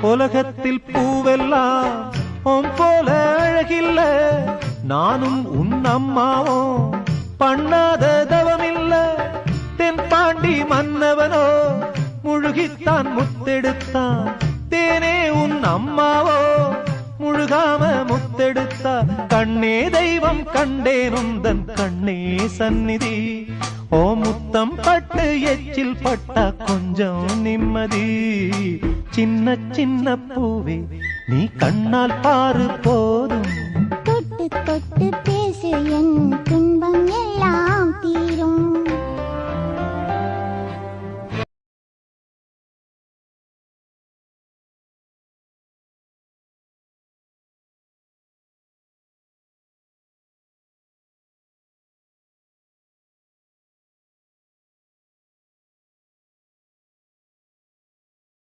உலகத்தில் பூவெல்லாம் உன் போல அழகில்ல. நானும் உன் அம்மாவும் பண்ணாத தவமில்ல. தென் பாண்டி மன்னவனோ முழுகித்தான் முத்தெடுத்தான். தேனே உன் அம்மாவோ முழுகாம முத்தெடுத்தா. கண்ணே தெய்வம் கண்டேன் உந்தன் கண்ணே சந்நிதி. ஓ முத்தம் பட்டு எச்சில் பட்டா கொஞ்சம் நிம்மதி. சின்ன சின்ன பூவே நீ கண்ணால் பாரு போதும். தொட்டு தொட்டு